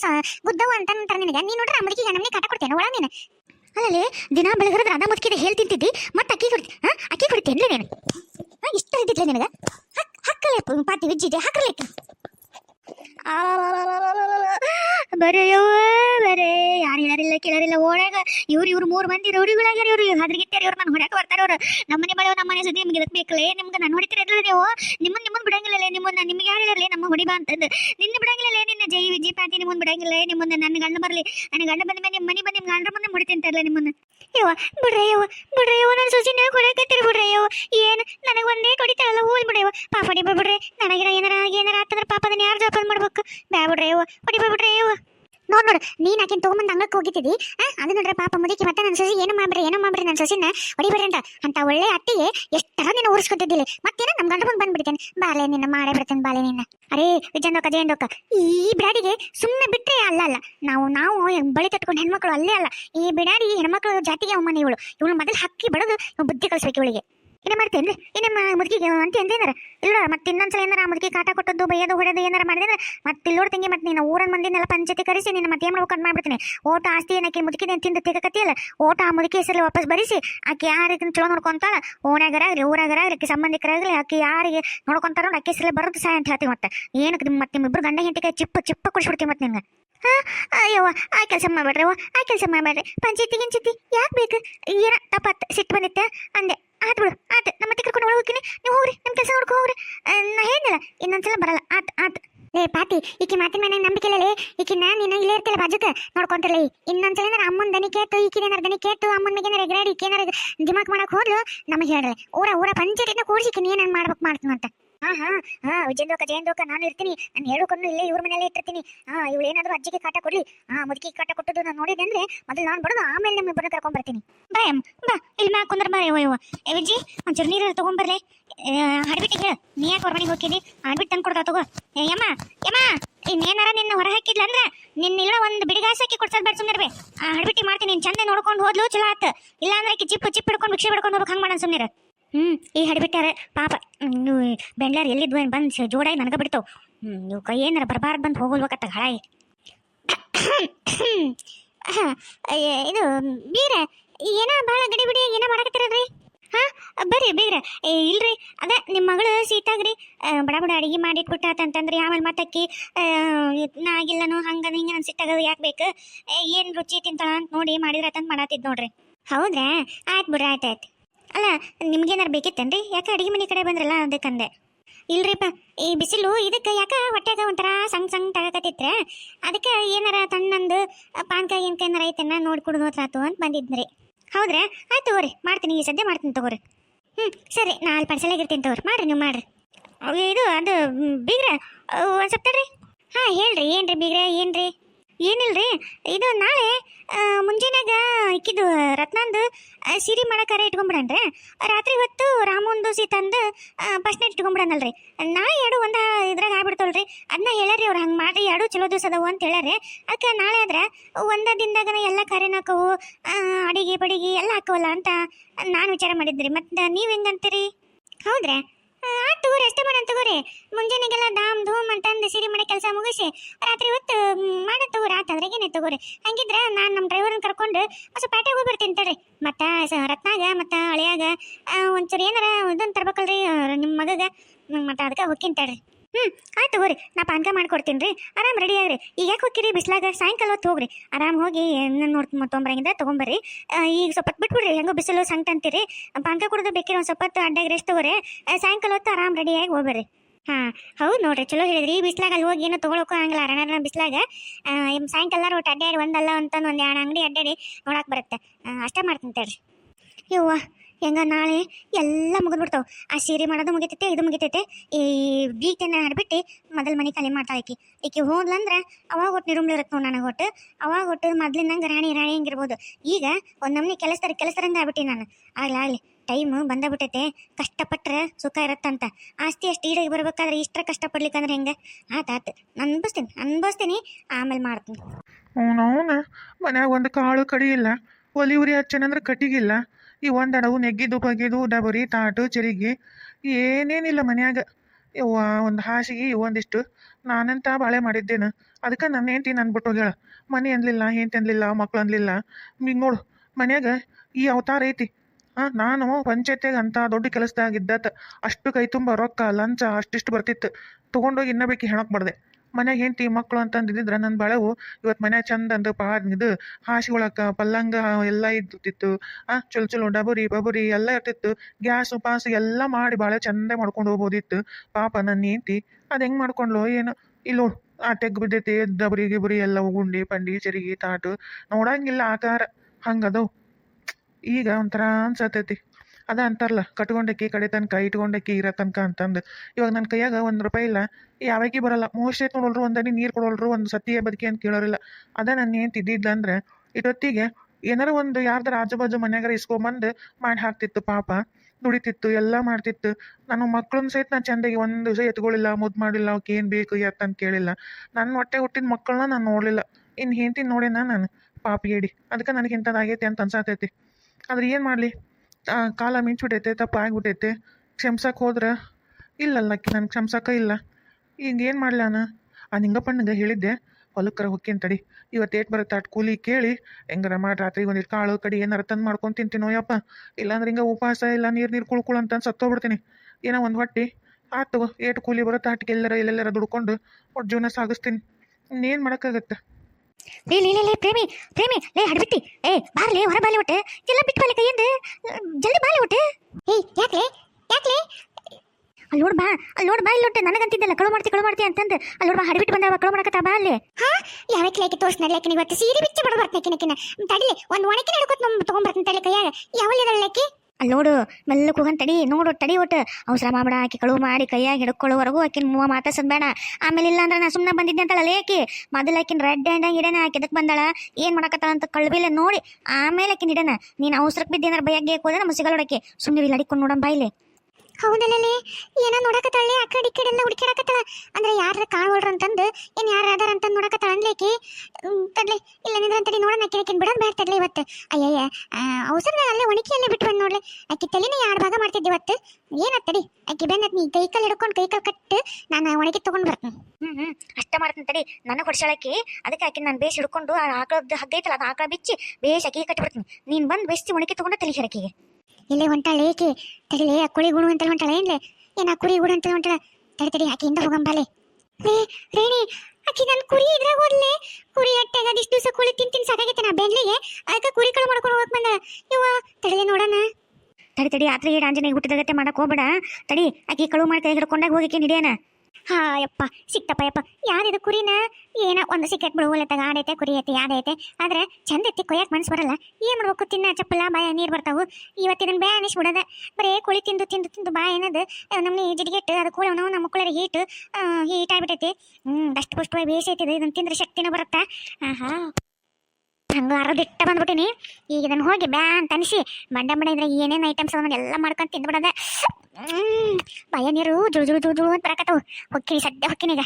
ಗುದ್ದವ ಅಂತ ಅಂತಾರೆ ನಿನಗೆ. ನೀನು ನೋಡ್ರೆ ಆ ಮುದುಕಿಗೆ ಆ ನಮ್ನಿ ಕಟ ಕೊಡ್ತೇನೆ ಒಳ ನೀನು. ಅಲ್ಲಲ್ಲಿ, ದಿನ ಬೆಳಗ್ರದ ಅದ ಮುದುಕಿದ ಹೇಳ್ ತಿಂತಿದ್ದಿ, ಮತ್ತೆ ಅಕ್ಕಿ ಕೊಡ್ತಿ ಹಾ? ಅಕ್ಕಿ ಕೊಡ್ತೀನಿ ನೀನು? ಹಾ, ಇಷ್ಟ ಇದ್ದಿದ್ಲೆ ನಿನಗೆ? ಹಕ್ ಹಕ್ಕಲೆ ಪಾತಿ ವಿಜ್ಜಿದೆ ಹಾಕ್ರಲೆ ಬರೆ. ಬರೇ ಯಾರು ಹೇಳಾರಿಲ್ಲ ಕೇಳಾರಿಲ್ಲ ಓಡಾಗ ಇವ್ರು ಇವ್ರು ಮೂರು ಮಂದಿ ರೌಡಿಗಳಾಗ್ಯಾರ ಇವ್ರು. ಹದ್ರಿಗಿತ್ತಾರ ಇವ್ರು ನಾನು ಹೊಡ್ಯಾಕ ಬರ್ತಾರ ಅವ್ರು. ನಮ್ಮನೆ ಬಳೆಯೋ ನಮ್ಮನೆ ಸುದ್ದಿ ನಿಮ್ಗೆ ಇದಕ್ಕೆ ಬೇಕಲೇ ನಿಮ್ಗೆ ನಾನು ಹೊಡಿತೀರಲ್ಲ ನೀವು? ನಿಮ್ಮ ನಿಮ್ಮನ್ನ ಬಿಡಂಗಿಲ್ಲ ನಿಮ್ಮನ್ನ ನಿಮ್ಗೆ ಯಾರು ಹೇಳಲಿ ನಮ್ಮ ಹೊಡಿಬಾ ಅಂತಂದು. ನಿನ್ನ ಬಿಡಂಗಿಲ್ಲ ನಿನ್ನ ಜೈ ವಿಜಿ ಪಾತಿ ನಿಮ್ಮನ್ನ ಬಿಡಂಗಿಲ್ಲ ನಿಮ್ಮನ್ನ ನನ್ನ ಗಂಡ ಬರಲಿ. ನನ್ನ ಗಂಡ ಬಂದ ಮೇಲೆ ನಿಮ್ಮ ಮನೆ ಬಂದು ನಿಮ್ಮ ಗಂಡ್ರ ಮುಂದೆ ಮುಡಿತಿಂತಾರಲ್ಲ ನಿಮ್ಮನ್ನ. ಯವ್ವ, ಬಿಡ್ರಿ ಯವ್ವ ಬಿಡ್ರಿ ಯವ್ವ ನನ್ನ ಸೊಸಿನ ಕೊಡಕತ್ತೀರಿ ಬಿಡ್ರಿ ಯವ್ವ. ಏನು, ನನಗೆ ಒಂದೇ ಕಡಿತಾಳಲ್ಲ ಹೋಲ್ ಬಿಡ್ರಿ ಯವ್ವ. ಪಾಪ ಹೊಡಿ ಬಿಡ್ರಿ ನನಗಿರ ಏನಾರ ಏನಾರ ಆತಂದ್ರೆ ಪಾಪ ಅದನ್ನ ಯಾರು ಜೋಪಾನ ಮಾಡ್ಬೇಕು? ಬ್ಯಾ ಬಿಡ್ರಿ ಯವ್ವ, ಹೊಡಿ ಬಿಡ್ರಿ ಯವ್ವ. ನೋಡ್ ನೋಡು, ನೀನ್ ಆಕಿನ ತಗೊಂಬಂದ್ ಅಂಗಕ್ಕೆ ಆ? ಅದು ನೋಡ್ರಿ ಪಾಪ ಮುದಕ್ಕೆ ಮತ್ತೆ ನನ್ನ ಸೊಸಿ ಏನು ಮಾಡ್ರಿ ಏನೋ ಮಾಡ್ರಿ ನನ್ನ ಸೊಸಿನ? ಹೊಡಿಬೇಡ್ರಿ ಅಂತ. ಒಳ್ಳೆ ಅತ್ತಿಗೆ ಎಷ್ಟರ ನೀನು ಊರಿಸ್ಕೊತಿದ್ದಿಲ್ಲ. ಮತ್ತೇನ ನಮ್ಮ ಗಂಡ ಬಂದು ಬಂದ್ಬಿಡ್ತೇನೆ. ಬಾಲೆ ನಿನ್ನ ಮಾಡೇ ಬಿಡ್ತೇನೆ ಬಾಲೆ ನಿನ್ನ. ಅರೇ ವಿಜಯಂದೋಕ ಜಯಂದೋಕ ಈ ಬ್ರಾಡಿಗೆ ಸುಮ್ಮನೆ ಬಿಟ್ಟರೆ ಅಲ್ಲ ಅಲ್ಲ. ನಾವು ನಾವು ಬಳಿ ತಟ್ಕೊಂಡು ಹೆಣ್ಮಕ್ಳು ಅಲ್ಲೇ ಅಲ್ಲ. ಈ ಬಿಡಾಡಿ ಹೆಣ್ಮಕ್ಳು ಜಾತಿಗೆ ಅವಮಾನ ಇವಳು. ಇವಳು ಮೊದಲು ಹಕ್ಕಿ ಬಡದು, ಬುದ್ಧಿ ಕಲಿಸ್ಬೇಕು ಇವಳಿಗೆ. ಏನೇ ಮಾಡ್ತೇನ್ರಿ ಏನೇ ಮುದುಕಿಗೆ ಅಂತ ಏನಾರ? ಇಲ್ಲ ಮತ್ತೆ ಇನ್ನೊಂದ್ಸಲ ಏನಾರ ಮುದುಕಿ ಕಾಟ ಕೊಟ್ಟದ್ದು, ಬೈಯೋದು ಹೊಡೆದು ಏನಾರ ಮಾಡಿದ್ರೆ ಮತ್ತೆ ಇಲ್ಲೋಡ್ ತಂಗಿ, ಮತ್ತೆ ನೀನು ಊರನ್ ಮಂದಿನೆಲ್ಲ ಪಂಚಾಯತಿ ಕರೆಸಿ, ನಿನ್ನ ಮತ್ತೆ ಏನು ಕಟ್ ಮಾಡ್ಬಿಡ್ತೀನಿ. ಓಟ ಆಸ್ತಿ ಏನಕ್ಕೆ ಮುದುಕಿದೆ ತಿಂದು ತೆಗಕತ್ತಿಯಲ್ಲ ಓಟ ಆ ಮುದುಕಿ ಹೆಸರು ವಾಪಸ್ ಬರಿಸಿ, ಆಕೆ ಯಾರಿಗೆ ಚಲೋ ನೋಡ್ಕೊಂತಾಳ? ಓಣ್ಯಾಗರಾಗ್ಲಿ, ಊರಾಗರಾಗ್ಲಿ, ಆಕೆ ಸಂಬಂಧಿಕರಾಗ್ಲಿ, ಆಕೆ ಯಾರಿಗೆ ನೋಡ್ಕೊಂತಾರೋ ಆಕೆ ಹೆಸರಲ್ಲಿ ಬರೋದು ಅಂತ ಹೇಳ್ತೀವಿ ಮತ್ತೆ. ಏನಕ್ಕೆ ನಿಮ್ಮ ಮತ್ತೆ ನಿಮ್ಮಿಬ್ರು ಗಂಡ ಹೆಂಡತಿಗೆ ಚಿಪ್ಪ ಚಿಪ್ಪ ಕೊಡಿಸ್ಬಿಡ್ತೀವಿ ಮತ್ತೆ ನಿನ್ಗೆ? ಹಾ? ಅಯ್ಯವ್ವ ಆ ಕೆಲಸ ಮಾಡ್ಬೇಡ್ರಿ ಅವ್ವ, ಆ ಕೆಲಸ ಮಾಡ್ಬೇಡ್ರಿ. ಪಂಚಾಯತಿ ಚಿತ್ತಿ ಯಾಕೆ ಬೇಕು? ಏನ ತಪ್ಪತ್, ಸಿಟ್ಟು ಬಂದಿತ್ತೆ? ಅಂದೆ. ಆತ್ ಬಿಡು, ಆತ್, ನಮ್ಮ ಮತ್ತೆ ಕರ್ಕೊಂಡು ಒಳಗೆ ಹೋಗ್ತೀನಿ ನೀವು ಹೋಗ್ರಿ ನಿಮ್ಮ ಕೆಲಸ ನೋಡ್ಕೊ ಹೋಗ್ರಿ. ನಾ ಹೇಳಿದ್ನಲ್ಲ ಇನ್ನೊಂದ್ಸಲ ಬರಲ್ಲ. ಆತ್ ಆತ್. ಏ ಪಾತಿ, ಈಕಿ ಮಾತಿನ ಮೇಲೆ ನಂಬಿಕೆ ಇಲ್ಲ ಲೇ. ಈಕಿನ ನೀನು ಇಲ್ಲೇ ಇರ್ತಿಲ್ಲ ಬಾಜುಕ? ನೋಡ್ಕೊಂತಿರ್ಲಿ ಇನ್ನೊಂದ್ಸಲ ಏನಾರ ಅಮ್ಮನ ದನಿ ಕೇತು, ಈಕಿನ ಏನಾರ ದನಿ ಕೇತು, ಅಮ್ಮನ ಮೇಲೆ ಏನಾರ ಎಗರಾಡಿ, ಈಕಿ ಏನಾರ ದಿಮಾಕ್ ಮಾಡಕ್ ಹೋದ್ಲು, ನಮಗೆ ಹೇಳ್ರಿ ಊರ ಊರ ಪಂಚಾಯತ್ನ ಕೂಡಿಸಿ ನೀನು ಏನೇನು ಮಾಡ್ಬೇಕು ಮಾಡ್ತೀನಿ ಅಂತ ಹಾ ಹಾ ಹಾ ವಿಜಯಂದೋಕ ಜಯಂದೋಕ ನಾನು ಇರ್ತೀನಿ. ನಾನು ಹೇಳೋಕೊಂಡು ಇಲ್ಲೇ ಇವ್ರ ಮನೆಯಲ್ಲೇ ಇಟ್ಟಿರ್ತೀನಿ. ಹಾ, ಇವಳು ಏನಾದರೂ ಅಜ್ಜಿಗೆ ಕಾಟ ಕೊಡ್ಲಿ. ಹಾ ಮುದುಕಿ ಕಾಟ ಕೊಟ್ಟದ್ದು ನಾನು ನೋಡಿದೆ ಅಂದ್ರೆ ಮೊದಲು ನಾನು ಬಡದು, ಆಮೇಲೆ ನಿಮ್ಮ ಇಬ್ಬರನ್ನ ಕರ್ಕೊಂಡ್ ಬರ್ತೀನಿ. ಬಾ ಬಾ, ಇಲ್ಲಿ ಮ್ಯಾಕ್ ಕುಂದ್ರ ಬಾ ಅಯ್ಯೋ ವಿಜ್ಜಿ ಒಂಚೂರು ನೀರು ತಗೊಂಬರ್ಲೆ ಹಡ್ಬಿಟ್ಟು ಹೇಳು. ನೀ ಯಾಕೆ ಹೊರಮನೆಗೆ ಹೋಗಿದ್ದಿ ಹಡ್ಬಿಟ್ಟು ತಂದು ಕೊಡ್ತಾ ತಗೋ. ಯಮ್ಮ ಯಮ್ಮ, ಇನ್ನೇನಾರ ನಿನ್ನ ಹೊರ ಹಾಕಿದ್ಲ ಅಂದ್ರೆ ನಿನ್ನ ಇಲ್ಲ ಒಂದು ಬಿಡಿಗಾಸ ಹಾಕಿ ಕೊಡ್ಸೋದು ಬೇಡ ಸುಮ್ಮನೆ ಆ ಹಡ್ಬಿಟ್ಟಿ ಮಾಡ್ತೀನಿ. ನೀನು ಚಂದ ನೋಡ್ಕೊಂಡು ಹೋದ್ಲು, ಚಲೋ ಆತ. ಇಲ್ಲ ಅಂದ್ರೆ ಜಿಪ್ ಜಿಪ್ ಹಿಡ್ಕೊಂಡು ಭಿಕ್ಷೆ ಹಿಡ್ಕೊಂಡು ಹೋಗ್ಬೇಕು, ಹಂಗೆ ಮಾಡೋಣ ಸುಮ್ಮನೆ ಹ್ಮ್. ಈ ಹಡ್ಬಿಟ್ಟಾರ ಪಾಪ ಬೆಂಗ್ಳಾರ್ ಎಲ್ಲಿದ್ವು ಬಂದು ಜೋಡಾಗಿ ನನಗೆ ಬಿಡ್ತಾವ ಹ್ಮ್ ನೀವು ಕೈ ಏನಾರ ಬರಬಾರ್ದು ಬಂದು ಹೋಗಲ್ಬೇಕತ್ತ ಹಳಾಯಿ. ಇದು, ಬೀರ, ಏನ ಭಾಳ ಗಡಿ ಬಿಡಿ, ಏನ ರೀ ಹಾ, ಬರ್ರಿ ಬೇಗ್ರ ಇಲ್ರಿ, ಅದ ನಿಮ್ಮ ಮಗಳು ಸೀತಾಗ್ರಿ. ಬಡ ಬಡ ಅಡಿಗೆ ಮಾಡಿಟ್ಬಿಟ್ಟಾತಂತಂದ್ರಿ, ಆಮೇಲೆ ಮತ್ತಕ್ಕಿ ನಾ ಆಗಿಲ್ಲನು ಹಂಗ ಹಿಂಗ ನನ್ ಸಿಟ್ಟಾಗದು ಯಾಕೆ ಬೇಕು? ಏನು ರುಚಿ ತಿಂತಾಳ ಅಂತ ನೋಡಿ ಮಾಡಿದ್ರಾತಂತ ಮಾಡತ್ತಿದ್ ನೋಡ್ರಿ. ಹೌದ್ರಾ? ಆಯ್ತು ಬಿಡ್ರಿ, ಆಯ್ತು ಆಯ್ತು. ಅಲ್ಲ, ನಿಮ್ಗೇನಾರು ಬೇಕಿತ್ತೇನ್ರಿ? ಯಾಕೆ ಅಡಿಗೆ ಮನೆ ಕಡೆ ಬಂದ್ರಲ್ಲ ಅದಕ್ಕಂದೆ? ಇಲ್ರಿಪ್ಪ, ಈ ಬಿಸಿಲು ಇದಕ್ಕೆ ಯಾಕ ಹೊಟ್ಟೆಗ ಒಂಥರ ಸಂಗ್ ಸಂಗ್ ತಗಕತ್ತಿತ್ರೆ ಅದಕ್ಕೆ ಏನಾರ ತಣ್ಣಂದು ಪಾನ್ಕ ಏನಕ ಏನಾರ ಐತನ್ನ ನೋಡಿ ಕುಡ್ದು ಅಂತ ಬಂದಿದ್ರಿ ಹೌದ್ರಾ? ಆಯ್ತು ತಗೋರಿ, ಮಾಡ್ತೀನಿ, ಈ ಸದ್ಯ ಮಾಡ್ತೀನಿ ತಗೋರಿ. ಹ್ಞೂ ಸರಿ ನಾ ಅಲ್ಲಿ ಪರ್ಸಲಾಗಿರ್ತೀನಿ ತಗೋರಿ, ಮಾಡ್ರಿ, ನೀವು ಮಾಡ್ರಿ. ಇದು, ಅದು, ಬೀಗ್ರ ಒಂದು ಸ್ವಲ್ಪ ತಡ್ರಿ. ಹಾಂ, ಹೇಳ್ರಿ, ಏನ್ರಿ ಬೀಗ್ರ, ಏನ್ರಿ? ಏನಿಲ್ರಿ? ಇದು ನಾಳೆ ಮುಂಜಾನೆಗ ಇಕ್ಕಿದ್ದು ಇಕ್ಕಿದು ರತ್ನಂದು ಸೀರೆ ಮಾಡಕ್ಕಾರ ಇಟ್ಕೊಂಬಿಡನ್ರಿ. ರಾತ್ರಿ ಹೊತ್ತು ರಾಮಂದು ಸೀತಂದು ಫಸ್ಟ್ ನೈಟ್ ಇಟ್ಕೊಂಬಿಡನಲ್ರಿ. ನಾಳೆ ಎರಡು ಒಂದು ಇದ್ರಾಗ ಆಗ್ಬಿಡ್ತಲ್ರಿ ಅದನ್ನ ಹೇಳ್ಯಾರಿ ಅವ್ರು ಹಂಗೆ ಮಾಡ್ರಿ, ಎರಡು ಚಲೋ ದಿವಸ ಅದಾವು ಅಂತ ಹೇಳ್ಯಾರಿ ಅದಕ್ಕೆ ನಾಳೆ ಆದ್ರೆ ಒಂದ ದಿನದಾಗನ ಎಲ್ಲ ಕಾರ್ಯನ ಹಾಕವು ಅಡಿಗೆ ಬಡಿಗೆ ಎಲ್ಲ ಹಾಕವಲ್ಲ ಅಂತ ನಾನು ವಿಚಾರ ಮಾಡಿದ್ರಿ. ಮತ್ತು ನೀವು ಹೆಂಗಂತೀರಿ ಹೌದ್ರಾ? ಆಯ್ತು ಅಷ್ಟೇ ಮಾಡೋಣ ತಗೋರಿ. ಮುಂಜಾನೆಗೆಲ್ಲ ದಾಮ್ ಧೂಮ್ ಅಂತಂದು ಸಿರಿ ಮಾಡೋ ಕೆಲಸ ಮುಗಿಸಿ, ರಾತ್ರಿ ಹೊತ್ತು ಮಾಡ ತಗೋರಿ, ಆತ ಅದ್ರಾಗೇನೆ ತಗೋರಿ. ಹಂಗಿದ್ರೆ ನಾನು ನಮ್ಮ ಡ್ರೈವರ್ನ ಕರ್ಕೊಂಡು ಸ್ವಲ್ಪ ಪೇಟೆಗೆ ಹೋಗಿ ಬರ್ತೀನಿ ತಡ್ರಿ. ಮತ್ತು ರತ್ನಾಗ, ಮತ್ತು ಹಳೆಯಾಗ ಒಂಚೂರು ಏನಾರ ಇದನ್ನು ತರ್ಬೇಕಲ್ರಿ ನಿಮ್ಮ ಮಗಗೆ? ಮತ್ತು ಅದಕ್ಕೆ ಹೋಗ್ತೀನಿ ತಡ್ರಿ. ಹ್ಞೂ ಆಯ್ತು ತಗೋರಿ ನಾ ಪಾನ್ಕ ಮಾಡ್ಕೊಡ್ತೀನಿ ರೀ. ಆರಾಮ್ ರೆಡಿ ಆಗ್ರಿ. ಈಗ ಯಾಕೆ ಹೋಗಿರಿ ಬಿಸಿಲಾಗ ಸಾಯಂಕಾಲ ಹೊತ್ತು ಹೋಗ್ರಿ. ಆರಾಮ್ ಹೋಗಿ ಏನು ನೋಡ್ ತೊಗೊಂಬರಂಗಿದ್ರೆ ತೊಗೊಂಬರ್ರಿ. ಈಗ ಸ್ವಲ್ಪ ಬಿಟ್ಬಿಡ್ರಿ. ಹೆಂಗೋ ಬಿಸಿಲು ಸಂಕ್ಟ್ ಅಂತೀರಿ. ಪಾನ್ಕ ಕುಡಿದು ಬೇಕಿರಿ ಒಂದು ಸ್ವಲ್ಪ ಹೊತ್ತು ಅಡ್ಡಾಗಿ ರೆಸ್ಟ್ ತಗೋರಿ ಸಾಯಂಕಾಲ ಹೊತ್ತು ಆರಾಮ್ ರೆಡಿಯಾಗಿ ಹೋಗ್ಬರ್ರಿ. ಹಾಂ, ಹೌದು ನೋಡ್ರಿ. ಚಲೋ ಹೇಳಿದ್ರಿ. ಈ ಬಿಸ್ಲಾಗ ಅಲ್ಲಿ ಹೋಗಿ ಏನೋ ತೊಗೊಳಕ್ಕೂ ಆಗಲ್ಲ. ಅರಣ ಬಿಸ್ಲಾಗ. ಸಾಯಂಕಾಲ ಒಟ್ಟು ಅಡ್ಡಾಡಿ ಒಂದಲ್ಲ ಅಂತಂದು ಒಂದು ಎರಡು ಅಂಗಡಿ ಅಡ್ಡಾಡಿ ನೋಡಕ್ಕೆ ಬರುತ್ತೆ. ಅಷ್ಟೇ ಮಾಡ್ತೀನಿ ತಡ್ರಿ. ಯವ್ವ. ಹೆಂಗ ನಾಳೆ ಎಲ್ಲ ಮುಗಿದ್ಬಿಡ್ತಾವೆ ಆ ಸೀರೆ ಮಾಡೋದು ಮುಗಿತೈತೆ, ಇದು ಮುಗಿತೈತೆ. ಈ ಬೀಗ್ತೇನೆ ಹಾಡ್ಬಿಟ್ಟು ಮೊದಲು ಮನೆ ಖಾಲಿ ಮಾಡ್ತಾ ಈಕಿ ಈಕಿ ಹೋದ್ಲಂದ್ರೆ ಅವಾಗ ಒಟ್ಟು ನಿರುಮ್ಲಿ ಇರುತ್ತೆ ನೋಡಿ ನನಗೆ ಒಟ್ಟು. ಅವಾಗ ಒಟ್ಟು ಮೊದ್ಲಿನಂಗೆ ರಾಣಿ ರಾಣಿ ಹಂಗಿರ್ಬೋದು. ಈಗ ಒಂದು ನಮ್ಮನೆ ಕೆಲಸದ ಕೆಲಸದಂಗೆ ಆಗ್ಬಿಟ್ಟು ನಾನು. ಆಗಲಿ ಆಗಲಿ, ಟೈಮ್ ಬಂದಬಿಟ್ಟೈತೆ ಕಷ್ಟಪಟ್ಟರೆ ಸುಖ ಇರತ್ತಂತ. ಆಸ್ತಿ ಅಷ್ಟು ಈಡಾಗಿ ಬರ್ಬೇಕಾದ್ರೆ ಇಷ್ಟರ ಕಷ್ಟಪಡ್ಲಿಕ್ಕಂದ್ರೆ ಹೆಂಗೆ? ಆತ, ಆತು. ಅನ್ಭವಿಸ್ತೀನಿ ಅನ್ಭವಿಸ್ತೀನಿ. ಆಮೇಲೆ ಮಾಡ್ತೀನಿ. ಅವನ ಮನ್ಯಾಗ ಒಂದು ಕಾಳು ಕಡಿ ಇಲ್ಲ. ಒಲಿ ಉರಿ ಹಚ್ಚನಂದ್ರೆ ಕಟ್ಟಿಗಿಲ್ಲ. ಈ ಒಂದಡವು ನೆಗ್ಗಿದ್ದು ಬಗ್ಗಿದ್ದು ಡಬರಿ ತಾಟು ಚರಿಗೆ, ಏನೇನಿಲ್ಲ ಮನ್ಯಾಗ. ಯವ್ವ, ಒಂದು ಹಾಸಿಗೆ ಒಂದಿಷ್ಟು. ನಾನಂತ ಬಾಳೆ ಮಾಡಿದ್ದೇನೆ. ಅದಕ್ಕೆ ನನ್ನ ಹೆಂಡ್ತಿ ನನ್ನ ಬಿಟ್ಟು ಹೋಗ್ಯಾಳ. ಮನೆ ಅನ್ಲಿಲ್ಲ, ಹೆಂಡ್ತಿ ಅನ್ಲಿಲ್ಲ, ಮಕ್ಳು ಅನ್ಲಿಲ್ಲ. ಈಗ ನೋಡು, ಮನ್ಯಾಗ ಈ ಅವತಾರ ಐತಿ. ಹಾಂ ನಾನು ಪಂಚಾಯತ್ಯಾಗ ಅಂತ ದೊಡ್ಡ ಕೆಲಸದಾಗ ಇದ್ದತ್ತ ಅಷ್ಟು ಕೈ ತುಂಬ ರೊಕ್ಕ, ಲಂಚ, ಅಷ್ಟಿಷ್ಟು ಬರ್ತಿತ್ತು. ತೊಗೊಂಡೋಗಿ ಇನ್ನ ಬೇಕಿ ಹೆಣಕ್ ಮಾಡ್ದೆ ಮನ್ಯಾಗ ಹೆಂಡತಿ ಮಕ್ಕಳು ಅಂತಂದಿದ್ರೆ ನನ್ನ ಬಳವು ಇವತ್ತು ಮನೆ ಚಂದ ಅಂದು ಪಾ ಹಾಸಿ ಒಳಕ ಪಲ್ಲಂಗ ಎಲ್ಲ ಇದ್ದಿತ್ತು. ಆ ಚಲೋ ಚಲೋ ಡಬರಿ ಬಬರಿ ಎಲ್ಲ ಇರ್ತಿತ್ತು. ಗ್ಯಾಸು ಪಾಸು ಎಲ್ಲ ಮಾಡಿ ಭಾಳ ಚಂದ ಮಾಡ್ಕೊಂಡು ಹೋಗ್ಬೋದಿತ್ತು. ಪಾಪ ನನ್ನ ಹೆಂಡತಿ. ಅದು ಹೆಂಗೆ ಮಾಡ್ಕೊಂಡ್ಲು ಏನು. ಇಲ್ಲೋ ಆ ತೆಗ್ ಬಿದ್ದೈತಿ ಡಬರಿ ಗಿಬರಿ ಎಲ್ಲ ಉಗುಂಡಿ ಪಂಡಿ ಚರಿಗಿ ತಾಟು ನೋಡಂಗಿಲ್ಲ ಆಕಾರ. ಹಂಗದವು. ಈಗ ಒಂಥರ ಅನ್ಸತೈತಿ. ಅದ ಅಂತಾರಲ್ಲ ಕಟ್ಕೊಂಡಕ್ಕಿ ಕಡೆ ತನಕ ಇಟ್ಕೊಂಡಕ್ಕಿ ಇರೋ ತನಕ ಅಂತಂದು. ಇವಾಗ ನನ್ನ ಕೈಯಾಗ ಒಂದು ರೂಪಾಯಿ ಇಲ್ಲ ಯಾವಾಕಿ ಬರಲ್ಲ. ಮೋಸ್ಟ್ಲಿ ನೋಡೋಲ್ರು ಒಂದನಿ ನೀರು ಕೊಡೋಲ್ರು, ಒಂದು ಸತಿಯ ಬದುಕಿ ಅಂತ ಕೇಳೋರಿಲ್ಲ. ಅದ ನನ್ನ ಏನು ತಿದ್ದಿದ್ಲ ಅಂದ್ರೆ ಇಟೊತ್ತಿಗೆ ಏನಾರ ಒಂದು ಯಾರ್ದಾರ ಆಜು ಬಾಜು ಮನ್ಯಾಗಾರ ಇಸ್ಕೊಂಬಂದು ಮಾಡಿ ಹಾಕ್ತಿತ್ತು ಪಾಪ, ದುಡಿತಿತ್ತು, ಎಲ್ಲ ಮಾಡ್ತಿತ್ತು. ನಾನು ಮಕ್ಳನ್ನ ಸಹಿತ ನಾನು ಚಂದಾಗಿ ಒಂದು ದಿವಸ ಎತ್ಕೊಳ್ಳಿಲ್ಲ ಮುದ್ದು ಮಾಡಿಲ್ಲ ಅವಕ್ಕೆ ಏನು ಬೇಕು ಎತ್ತಂತ ಕೇಳಿಲ್ಲ. ನನ್ನ ಹೊಟ್ಟೆ ಹುಟ್ಟಿದ ಮಕ್ಕಳನ್ನ ನಾನು ನೋಡಲಿಲ್ಲ. ಇನ್ನು ಹೆಂಡ್ತಿನ ನೋಡೇನ ನಾನು, ಪಾಪ ಹೇಳಿ ಅದಕ್ಕೆ ನನಗೆ ಇಂಥದ್ದಾಗೈತಿ ಅಂತ ಅನ್ಸಾತೈತಿ. ಆದ್ರೆ ಏನು ಮಾಡಲಿ? ಕಾಲ ಮಿಂಚ್ಬಿಟ್ಟೈತೆ ತಪ್ಪು ಆಗ್ಬಿಟ್ಟೈತೆ ಕ್ಷಮ್ಸಕ್ಕೆ ಹೋದ್ರೆ? ಇಲ್ಲಲ್ಲ ನಾನು ಕ್ಷಮ್ಸಕ್ಕೆ ಇಲ್ಲ. ಈಗ ಏನು ಮಾಡಲಿ ನಾನು ಆ ನಿಂಗಪ್ಪಣ್ಣಗೆ ಹೇಳಿದ್ದೆ ಹೊಲಕ್ಕರ ಹೊಕ್ಕೇನು ತಡಿ. ಇವತ್ತು ಏಟ್ ಬರುತ್ತೆ ಅಟ್ ಕೂಲಿ ಕೇಳಿ ಹೆಂಗಾರ ಮಾಡಿ ರಾತ್ರಿಗೆ ಒಂದಿಟ್ಟು ಕಾಳು ಕಡಿ ಏನಾರ ತಂದು ಮಾಡ್ಕೊಂಡು ತಿಂತೀನೋ ಯಪ್ಪ. ಇಲ್ಲಾಂದ್ರೆ ಹಿಂಗೆ ಉಪವಾಸ ಇಲ್ಲ, ನೀರು ನೀರು ಕುಳ್ಕುಳು ಅಂತ ಸತ್ತೋಗ್ಬಿಡ್ತೀನಿ. ಏನೋ ಒಂದು ಹೊಟ್ಟಿ. ಆತು ಏಟ್ ಕೂಲಿ ಬರುತ್ತೆ ಅಟ್ಗೆ ಎಲ್ಲರ ಎಲ್ಲೆಲ್ಲರ ದುಡ್ಕೊಂಡು ಒಟ್ಟು ಜೀವನ ಸಾಗಿಸ್ತೀನಿ. ಇನ್ನೇನು ಮಾಡೋಕ್ಕಾಗತ್ತೆ? ಲೇ ಲೇ ಲೇ ಪ್ರೇಮಿ ಪ್ರೇಮಿ, ಲೇ, ಹಡ್ಬಿಟ್ಟಿ. ಏ ಬಾರ್ಲೆ ಹೊರ ಬಾಲಿ ಒಟ್ಟೆ. ಎಲ್ಲ ಬಿಟ್ಟು ಬಾಲಿ ಕೈಯಿಂದ. ಜಲ್ದಿ ಬಾಲಿ ಒಟ್ಟೆ. ಏಯ್, ಯಾಕ್ಲೆ ಯಾಕ್ಲೆ? ಅಲ್ಲಿ ನೋಡ್ ಬಾ ಅಲ್ಲಿ ನೋಡ್ ಬಾ ಇಲ್ಲಿ ಒಟ್ಟೆ. ನನಗಂತಿದ್ದಲ್ಲ ಕಳು ಮಾಡ್ತಿ ಕಳು ಮಾಡ್ತಿ ಅಂತಂದು. ಅಲ್ಲಿ ನೋಡ್ ಬಾ ಬಂದವ ಕಳು ಮಾಡಕತ್ತ ಬಾ ಅಲ್ಲಿ. ಹಾ, ಯಾವಕ್ಕೆ ಲೇಕೆ ತೋರ್ಸ್ ನಡ್ಲಕ್ಕೆ ಇವತ್ತು ಸೀರೆ ಬಿಚ್ಚಿ ಬಡ ಬರ್ತೀನಿ ಕಿನ ತಡಿಲಿ, ಒಂದು ಒಣಕೆ ನಡ್ಕೊತ್ ನಮ್ಮ ತಗೊಂಡ್ಬರ್ತೀನಿ ತಡಿ ಕೈಯಾಗ. ಯಾವಲ್ಲಿದಳ್ಳೇಕಿ ಅಲ್ಲಿ ನೋಡು, ಮೆಲ್ಲ ಕೂಗನ್ ತಡಿ, ನೋಡು, ತಡಿ ಒಟ್ಟು. ಅವಸರ ಮಾಡ್ಬೇಡ, ಆಕಿ ಕಳುವು ಮಾಡಿ ಕೈಯಾಗಿ ಹಿಡ್ಕೊಳ್ಳೋವರೆಗೂ ಆಕಿನ ಮೂವ ಮಾತಾಡ್ಸದ್ ಬೇಡ ಆಮೇಲೆ ಇಲ್ಲ ಅಂದ್ರೆ ನಾ ಸುಮ್ಮನೆ ಬಂದಿದ್ದೆ ಅಂತಲ್ಲ ಲೇಕಿ ಮೊದಲು ಆಕಿನ ರೆಡ್ ಹ್ಯಾಂಡ್ ಇಡನ ಆಕಿ ಎದಕ್ಕೆ ಬಂದಾಳ? ಏನ್ ಮಾಡಕತ್ತಾಳ ಅಂತ ಕಳ್ಬಿಲ್ಲ ನೋಡಿ. ಆಮೇಲೆ ಆಕಿನ ಇಡನ ನೀನು ಅವಸರಕ್ಕೆ ಬಿದ್ದೆ ಏನಾರ ಬೈಯಾಗೆ ಹೋದ್ರೆ ನಮ್ಮ ಸಿಗಲೋಡಕ್ಕೆ ಸುಮ್ಮನೆ ಇಲ್ಲಿ ಅಡಿಕೊಂಡು ನೋಡೋಣ ಬಾಯ್ಲೆ ಹೌದಲ್ಲೇ ಏನೋ ನೋಡಕತ್ತಾಳೆ ಆ ಕಡೆ ಈ ಕಡೆ ಎಲ್ಲ ಹುಡುಕಾಡಕತ್ತಾಳ ಅಂದ್ರೆ ಯಾರ ಕಾಣೋಳ್ರ ಅಂತಂದು ಏನ್ ಯಾರ ಅದಾರ ಅಂತ ನೋಡಕತ್ತಾಳ ಅನ್ಲೇಕಿ ತಡ್ಲಿ, ಇಲ್ಲ ನಿಂದ್ರ ಅಂತಡಿ ನೋಡೋಣ ಆಕಿನ ಬಿಡೋದು ಬೇಡ ತಡ್ಲಿ ಇವತ್ತು. ಅಯ್ಯಯ್ಯ ಅವಸರ ಅಲ್ಲೇ ಒಣಕಿ ಅಲ್ಲೇ ಬಿಟ್ಟು ಬಂದ್ ನೋಡ್ಲಿ. ಆಕಿ ತಲೆನೇ ಎರಡು ಭಾಗ ಮಾಡ್ತಿದ್ದೆ ಇವತ್ತು? ಏನತ್ತಡಿ ಆಕಿ ಬೆನ್ನತ್ ನೀ ಕೈ ಕಾಲು ಹಿಡ್ಕೊಂಡು ಕೈ ಕಾಲು ಕಟ್ಟು ನಾನು ಒಣಗಿ ತಗೊಂಡ್ ಬರ್ತೀನಿ ಹ್ಮ್ ಹ್ಮ್, ಅಷ್ಟ ಮಾಡ್ತೀನಿ ತಡಿ. ನನ್ನ ಹೊಡ್ಸಾಳಕಿ ಅದಕ್ಕೆ ಆಕಿ ನಾನು ಬೇಸ್ ಹಿಡ್ಕೊಂಡು, ಆ ಹಗ್ಗೈತಲ್ಲ ಹಗ್ಗ ಐತಲ್ಲ ಅದು ಆಕಳ ಬಿಚ್ಚಿ ಬೇಸ್ ಕಟ್ಟಿ ಬರ್ತೀನಿ ನೀನ್ ಬಂದು ಬೇಸ್ತಿ ಒಣಗಿ ತಗೊಂಡು ತಲೆ ಹಿರಕಿಗೆ ಇಲ್ಲೇ ಹೊಂಟಾಳೆ ಏಕೆ? ತಡಿಲೆ ಆ ಕುಳಿ ಗುಡು ಅಂತ ಹೊಂಟಾಳೆ ಏನ್ಲೆ? ಏನ ಕುರಿ ಗುಡು ಅಂತ ಹೊಂಟಾಳ? ತಡಿ ತಡಿ, ಆಕಿಯಿಂದ ಹೋಗಂಬಾಲೆ ರೇ ರೇಣಿ, ಆಕಿ ನನ್ ಕುರಿ ಇದ್ರಾಗ ಹೋದ್ಲೆ? ಕುರಿ ಹಟ್ಟೆಗ ಅದಿಷ್ಟು ದಿವಸ ಕುಳಿ ತಿನ್ ತಿನ್ ಸಾಕಾಗೈತೆ ನಾ ಬೆಂಡ್ಲಿಗೆ? ಅದಕ್ಕೆ ಕುರಿ ಕಳು ಮಾಡ್ಕೊಂಡು ಹೋಗಕ್ ಬಂದ ಇವ ತಡಿಲೆ ನೋಡೋಣ. ತಡಿ ತಡಿ ಆತ್ರಿ ಆಂಜನೇಯ ಹುಟ್ಟಿದಾಗತ್ತೆ ಮಾಡಕ್ ಹೋಗ್ಬೇಡ. ತಡಿ, ಆಕಿ ಕಳು ಮಾಡಿ ಕೈ ಹಿಡ್ಕೊಂಡಾಗ ಹೋಗಕ್ಕೆ ನಿಡಿಯನ ಹಾ, ಯಪ್ಪ, ಸಿಕ್ತಪ್ಪ, ಯಪ್ಪ. ಯಾರಿದು ಕುರಿನ? ಏನ ಒಂದು ಸಿಕ್ಕಟ್ ಬಿಡು, ಒಲೆ ತಗ ಆಡೈತೆ ಕುರಿ ಐತೆ ಯಾದೈತೆ ಆದ್ರೆ ಚಂದ ಐತಿ, ಕೊಯ್ಯಕ್ ಮನ್ಸು ಬರಲ್ಲ. ಏನ್ ಮಾಡ್ಬೇಕು? ತಿನ್ನ, ಚಪ್ಪಲ, ಬಾಯ, ನೀರ್ ಬರ್ತಾವು. ಇವತ್ತಿನ ಬೇ ಅನಿಸ್ ಬಿಡದ. ಬರೇ ಕುಳಿ ತಿಂದು ತಿಂದು ತಿಂದು ಬಾಯ ಏನದು? ನಮ್ಮನೆ ಜಿಡಿಗೆಟ್ಟು ಅದು ಕೂಳ ನಾವು ನಮ್ಮ ಮಕ್ಕಳರ ಹೀಟ್ ಹೀಟ್ ಆಗ್ಬಿಟ್ಟೈತಿ ಹ್ಮ್ ಅಷ್ಟು ಪುಷ್ಟವಾಗಿ ಬೇಸೈತಿದೆ ಇದನ್ನ ತಿಂದ್ರೆ ಶಕ್ತಿನ ಬರುತ್ತಾ? ಆಹಾ. ಹಂಗ ಅರದಿಟ್ಟ ಬಂದ್ಬಿಟ್ಟಿನಿ. ಈಗ ಇದನ್ನು ಹೋಗಿ ಬ್ಯಾ ಅಂತ ಅನಿಸಿ ಬಂಡ ಬಂಡ ಇದ್ರೆ ಏನೇನು ಐಟಮ್ಸ್ ಅದ ಎಲ್ಲ ಮಾಡ್ಕೊಂಡು ತಿಂದ್ಬಿಡದ. ಭಯ ನೀರು ಜುಳು ಜುಳು ಜುಳು ಜುಳು ಅಂತ ಬರಕತ್ತವು. ಹೊಕ್ಕಿನಿ, ಸದ್ಯ ಹೊಕ್ಕಿನೀಗ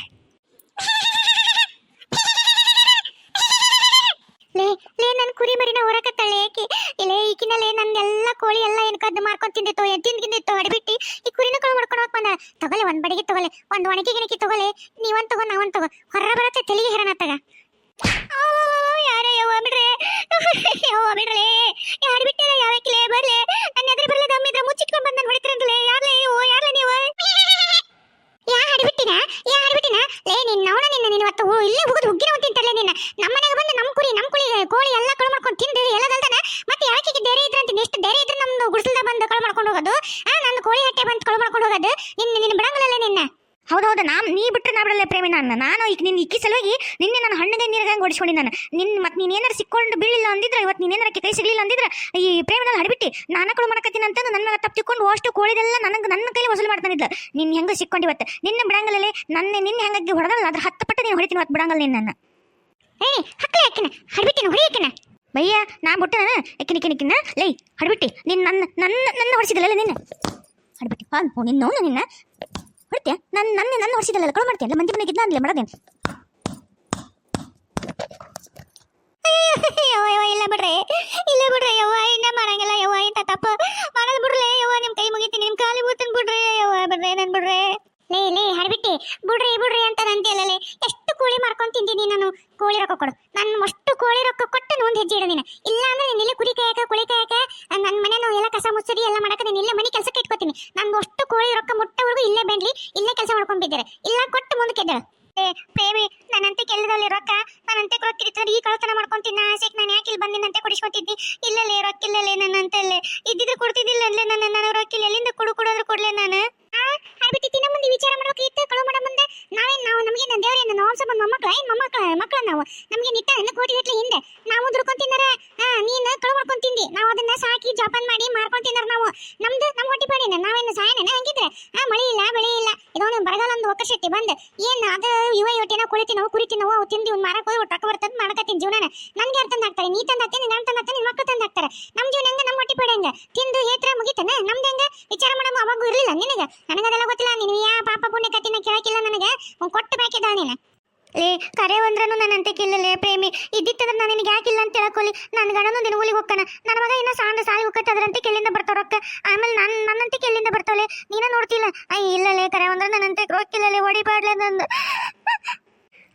ಲೇ ಲೇ ನನ್ನ ಕುರಿ ಮರಿನ ಹೊರಕತ್ತಾಳೆ ಏಕೆ? ಇಲ್ಲೇ ಈಕಿನಲ್ಲೇ ಎಲ್ಲ ಕೋಳಿ ಎಲ್ಲ ಏನು ಕದ್ದು ಮಾಡ್ಕೊಂಡು ತಿಂದಿತ್ತು ತಿಂದಿತ್ತು ಅಡ್ಬಿಟ್ಟು. ಈ ಕುರಿನ ಕಳು ಮಾಡ್ಕೊಂಡು ಹೋಗ್ ಬಂದ ತಗೊಲೆ ಒಂದ್ ಬಡಿಗೆ ತಗೊಲೆ ಒಂದು ಒಣಗಿ ಗಿಣಕಿ ತಗೊಲೆ ನೀವೊಂದ್ ತಗೋ, ನಾವೊಂದ್ ತಗೋ. ಹೊರ ಬರತ್ತೆ, ತೆಲಿಗೆ ಹೆರಣ ತಗ ಬರ್ಲೆ. ನನ್ನ ಮುಚ್ಚಿಟ್ಕೊಂಡು ಓ ಲೇ ನಿನ್ನ ನಿನ್ನ ನಿನ್ನ ಇವತ್ತು ಇಲ್ಲೇ ಹೋಗುದು ಹುಗ್ಗಿನ ನಿನ್ನ. ನಮ್ಮ ಮನೆಗೆ ನಮ್ಮ ಕುರಿ, ನಮ್ಮ ಕುಳಿ ಕೋಳಿ ಎಲ್ಲ ಕಳು ಮಾಡ್ಕೊಂಡು ತಿಂದು ಎಲ್ಲದಲ್ದನ ಮತ್ತೆ ಯಾಕೆ ಬೇರೆ ಇದ್ರೆ ಅಂತ ಎಷ್ಟು ನಮ್ದು ಗುಡಿಸಲ್ದ ಬಂದು ಕಳು ಮಾಡ್ಕೊಂಡು ಹೋಗೋದು? ಆ ನನ್ನ ಕೋಳಿ ಹಟ್ಟೆ ಬಂದು ಕಳು ಮಾಡ್ಕೊಂಡು ಹೋಗೋದು? ನಿನ್ನ ನಿನ್ನ ಹೌದೌದು ನಾ ನೀ ಬಿಟ್ಟರೆ ನಾ ಬಿಡಲ್ಲ ಪ್ರೇಮಿ ನಾನು ನಾನು ಈಗ ನಿನ್ನ ಇಕ್ಕಿ ಸಲುವಾಗಿ ನಿನ್ನೆ ನಾನು ಹಣ್ಣಿಗೆ ನೀರಿಗಂಗೆ ಓಡಿಸ್ಕೊಂಡಿ ನಾನು. ನಿನ್ನ ಮತ್ತೆ ನೀನು ಏನಾರು ಸಿಕ್ಕೊಂಡು ಬೀಳಿಲ್ಲ ಅಂದಿದ್ರೆ ಇವತ್ತು ನೀನು ಏನಾರ ಕೈ ಸಿಗಲಿಲ್ಲ ಅಂದಿದ್ರೆ ಈ ಪ್ರೇಮದಲ್ಲಿ ಹಡ್ಬಿಟ್ಟು. ನಾನು ಕೂಡ ಮಾಡಕತ್ತೀನಿ ಅಂತಂದು ನನ್ನ ತಪ್ಪು ತಿಕ್ಕೊಂಡು ಅಷ್ಟು ಕೋಳಿದೆಲ್ಲ ನನಗೆ ನನ್ನ ಕೈಲಿ ವಸೂಲು ಮಾಡ್ತಾನಿದ್ದ ನಿನ್ನ ಹೆಂಗೆ ಸಿಕ್ಕೊಂಡು ಇವತ್ತು? ನಿನ್ನ ಬಿಡಂಗಲ್ಲೇ ನನ್ನ ನಿನ್ನ ಹೆಂಗಾಗಿ ಹೊಡೆದಲ್ಲ? ಅದ್ರ ಹತ್ತು ಪಟ್ಟು ನೀನು ಹೊಡಿತೀನಿ ಇವತ್ತು ಬಿಡಂಗಲ್ಲ ನಿನ್ನ. ಏ ಹಕ್ಕಲೆ ಹಾಕಿನ ಹಡ್ಬಿಟ್ಟಿನ ಹೊಡಿ ಹಾಕಿನ ಭಯ್ಯ ನಾ ಬಿಟ್ಟ ಎಕ್ಕಿನ ಕಿನಿಕಿನ ಲೈ ಹಡ್ಬಿಟ್ಟಿ ನಿನ್ನ ನನ್ನ ನನ್ನ ನನ್ನ ಹೊಡಿಸಿದಲ್ಲ ನಿನ್ನ? ಹಡ್ಬಿಟ್ಟಿ ಹಾಂ ನಿನ್ನ ನಿನ್ನ. ಹೊಡ್ತೀಯ ನನ್ನ ನನ್ನ ನನ್ನ ಹೊಡಿಸಿದಲ್ಲ ಕಳು ಮಾಡ್ತೀನಿ ಮಂದಿ ಮನೆಗೆ ಇದ್ನ ಅಂದ್ಲೆ, ಮಾಡೋದೇನು? ಇಲ್ಲ ಬಿಡ್ರಿ ಇಲ್ಲ ಬಿಡ್ರಿ, ಯವ್ವ ಇನ್ನ ಮಾಡಂಗಿಲ್ಲ ಯವ್ವ ಇಂತ ತಪ್ಪ ಮಾಡಲ್ ಬಿಡ್ರಿ ಯವ್ವ ನಿಮ್ ಕೈ ಮುಗಿತೀನಿ ನಿಮ್ ಕಾಲಿ ಬೂತನ್ ಬಿಡ್ರಿ ಯವ್ವ ಬಿಡ್ರಿ ನನ್ ಬಿಡ್ರಿ ಲೇ ಲೇ ಹಡ್ಬಿಟ್ಟಿ ಬಿಡ್ರಿ ಬಿಡ್ರಿ ಅಂತ ಅಂತೀಯಲ್ಲ ಎಷ್ಟು ಕೋಳಿ ಮಾರ್ಕೊಂಡ್ ತಿಂದಿನಿ ನಾನು ಕೋಳಿ ರೊಕ್ಕ ಕೊಡು ನನ್ನ ಅಷ್ಟು ಕೋಳಿ ರೊಕ್ಕ ಕೊಟ್ಟು ಒಂದ್ ಹೆಜ್ಜೆ ಇಡು ನೀನು ಇಲ್ಲ ಅಂದ್ರೆ ನೀನ್ ಇಲ್ಲೇ ಕುರಿ ಕಾಯಕ ಕುಳಿ ಕಾಯಕ ನನ್ನ ಮನೆ ಎಲ್ಲ ಕಸ ಮುಚ್ಚಡಿ ಎಲ್ಲ ಮಾಡಕ ನೀನು ಇಲ್ಲೇ ಮನೆ ಕೆಲಸಕ್ಕೆ ಇಟ್ಕೋತೀನಿ ನಾನು ಅಷ್ಟು ಕೋಳಿ ರೊಕ್ಕ ಮುಟ್ಟವರೆಗೂ ಇಲ್ಲೇ ಬೆಂಡ್ಲಿ ಇಲ್ಲೇ ಕೆಲಸ ಮಾಡ್ಕೊಂಡಿದ್ದಾರೆ ಇಲ್ಲ ಕೊಟ್ಟು ಮುಂದಕ್ಕೆ ಎದ್ದೇಳು ಏ ಪ್ರೇಮಿ ನನ್ನಂತೆ ಕೆಲದಲ್ಲಿ ರೊಕ್ಕ ನನ್ನಂತೆ ರೊಕ್ಕ ಇರ್ತದೆ ಈ ಕಳತನ ಮಾಡ್ಕೊಂತೀನಿ ಆಸೆಗೆ ನಾನು ಯಾಕೆ ಇಲ್ಲಿ ಬಂದಿನಂತೆ ಕುಡಿಸ್ಕೊತಿದ್ದಿ ಇಲ್ಲಲೇ ರೊಕ್ಕ ಇಲ್ಲಲೇ ನನ್ನಂತಲ್ಲೇ ಇದ್ದಿದ್ರೆ ಕೊಡ್ತಿದ್ದಿಲ್ಲ ಅಲ್ಲೇ ನನ್ನ ನಾನು ರೊಕ್ಕ ಇಲ್ಲ ಎಲ್ಲಿಂದ ಕೊಡು ಕೊಡೋದ್ರೆ ಕೊಡ್ಲೇ ನಾನು ಆ ಆಗ್ಬಿಟ್ಟು ತಿನ್ನ ಮುಂದೆ ವಿಚಾರ ಮಾಡ್ಬೇಕು ಇತ್ತು ಕಳು ಮಾಡೋ ಮುಂದೆ ನಾವೇನ್ ನಾವು ನಮಗೆ ನನ್ನ ದೇವ್ರೇನು ನಾವು ಸ್ವಲ್ಪ ಮೊಮ್ಮಕ್ಳ ಏನ್ ಮೊಮ್ಮಕ್ಳ ಮಕ್ಳ ನಾವು ನಮಗೆ ನಿಟ್ಟ ನನ್ನ ಕೋಟಿ ಗಟ್ಲೆ ಹಿಂದೆ ನಾವು ದುಡ್ಕೊಂಡ್ ತಿಂದಾರ ಹಾ ನೀನ್ ಕಳು ಮಾಡ್ಕೊಂಡ್ ತಿಂದಿ ನಾವು ಅದನ್ನ ಸಾಕಿ ಜೋಪಾನ್ ಮಾಡಿ ಮಾರ್ಕೊಂಡ್ ತಿಂದಾರ ನಾವು ನಮ್ದು ನಮ್ಮ ಹೊಟ್ಟಿ ಪಾಡಿನ ನಾವೇನು ಸಾಯನ ಹಂಗಿದ್ರೆ ಆ ಮಳಿ ಇಲ್ಲ ಬೆಳೆ ಇಲ್ಲ ಇದೊಂದು ಬರಗಾಲ ಒಂದು ಒಕ್ಕಶೆಟ್ಟಿ ಬಂದ್ ಏನ್ ಅದು ಇವ ಇವಟ್ಟಿನ ಕುಳಿತಿನೋ ಕುರಿತಿನೋ ಅವು ತಿಂದಿ ಒಂದು ಮಾರಕ್ ಹೋಗಿ ಟಕ್ಕ ಬರ್ತದ ಮಾಡಕತ್ತೀನಿ ಜೀವನ ನನ್ಗೆ ಯಾರು ತಂದು ಹಾಕ್ತಾರೆ ನೀ ತಂದು ಹಾಕ್ತೀನಿ ನಾನು ತಂದು ಹಾಕ್ತೀನಿ ನಿನ್ ಮಕ್ಳು ತಂದು ಹಾಕ್ತಾರೆ ನಮ್ ಜೀವನ ಹೆಂಗ ನಮ್ಮ ಹೊಟ್ಟಿ ಪಾಡಿ ಹೆಂಗ ತಿಂದು ಏತ್ರ ಮುಗಿತಾನೆ ನಮ್ದು ಹೆಂಗ ವಿಚಾರ ಮಾಡಮ್ಮ ಅವಾಗೂ ಇರ್ಲಿಲ್ಲ ನಿನಗ ನನಗದೆಲ್ಲ ಗೊತ್ತಿಲ್ಲ ನೀನು. ಯಾ ಪಾಪ ಪುಣ್ಯ ಕತ್ತಿನ ಕೇಳಕ್ಕಿಲ್ಲ ನನಗೆ. ಕೊಟ್ಟು ಬೇಕಿದ್ದ ನೀನು. ಲೇ, ಕರೆ ಒಂದ್ರನು ನನ್ನಂತೆ ಕಿಲ್ಲಲೇ ಪ್ರೇಮಿ. ಇದ್ದಿತ್ತಂದ್ರೆ ನಾನು ನಿನಗೆ ಯಾಕಿಲ್ಲ ಅಂತ ತಿಳ್ಕೊಳ್ಳಿ ನನ್ನ ಗಂಡನೂ ನಿನ್ನ ಊಲಿಗೆ ಹೋಗ್ತಾನ. ನನ್ನ ಮಗ ಇನ್ನ ಸಾಂಡ ಸಾಲಿ ಹೋಗತ್ತೆ ಅದರಂತೆ ಕೆಲ್ಲಿಂದ ಬರ್ತಾವ ರೊಕ್ಕ. ಆಮೇಲೆ ನನ್ನ ನನ್ನಂತೆ ಕೆಲ್ಲಿಂದ ಬರ್ತಾವಲೆ. ನೀನ ನೋಡ್ತಿಲ್ಲ. ಅಯ್ಯ ಇಲ್ಲಲೇ ಕರೆ ಒಂದ್ರ ನನ್ನಂತೆ ರೊಕ್ಕಿಲ್ಲಲೇ ಹೊಡಿಬಾಡ್ಲೆ ನಂದು.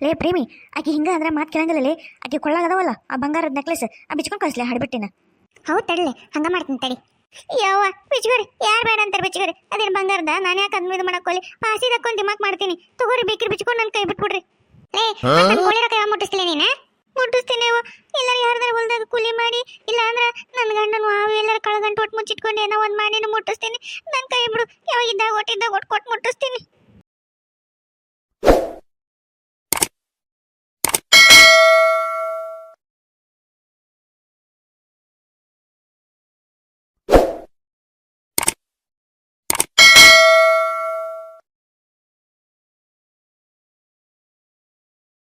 ಲೇ, ಪ್ರೇಮಿ, ಆಕೆ ಹಿಂಗ ಅಂದ್ರೆ ಮಾತು ಕೇಳಂಗಿಲ್ಲಲೇ ಆಕೆ ಕೊಳ್ಳಾಗದವಲ್ಲ ಆ ಬಂಗಾರದ ನೆಕ್ಲೆಸ್ ಆ ಬಿಚ್ಕೊಂಡು ಕಳಿಸ್ಲೆ ಹಾಡ್ಬಿಟ್ಟಿನ. ಹೌದು ತಡಲೆ, ಹಂಗ ಮಾಡ್ತೀನಿ ತಡಿ. ಯವ್ವ ಬಿಚ್ಕೊರಿ ಯಾರು ಬೇಡ ಅಂತಾರೆ ಬಿಚ್ಕೊರಿ ಅದೇನು ಬಂಗಾರದ? ನಾನು ಯಾಕೆ ಅದ್ನ ಇದು ಮಾಡಕ್ಕೋಲಿ ಪಾಸಿ ತಕ್ಕೊಂಡು ದಿಮಾಕ್ ಮಾಡ್ತೀನಿ. ತಗೋರಿ ಬೇಕ್ರಿ ಬಿಚ್ಕೊಂಡು ನನ್ನ ಕೈ ಬಿಟ್ಬಿಡ್ರಿ. ಲೇ ನನ್ನ ಕೋಳಿ ರೊಕ್ಕ ಯಾವಾಗ ಮುಟ್ಟಿಸ್ತಿಲ್ಲ ನೀನು? ಮುಟ್ಟಿಸ್ತೀನಿ ಅವ್ವ ಇಲ್ಲ ಯಾರ್ದಾರ ಹೊಲ್ದಾಗ ಕೂಲಿ ಮಾಡಿ ಇಲ್ಲ ಅಂದ್ರೆ ನನ್ನ ಗಂಡನ ಅವು ಎಲ್ಲರ ಕಳಗಂಟು ಒಟ್ಟು ಮುಚ್ಚಿಟ್ಕೊಂಡು ಏನೋ ಒಂದು ಮಾಡಿ ಮುಟ್ಟಿಸ್ತೀನಿ. ನನ್ನ ಕೈ ಬಿಡು. ಯಾವಾಗ ಇದ್ದಾಗ ಒಟ್ಟಿದ್ದಾಗ ಒಟ್ಟು ಕೊಟ್ಟು ಮುಟ್ಟಿಸ್ತೀನಿ.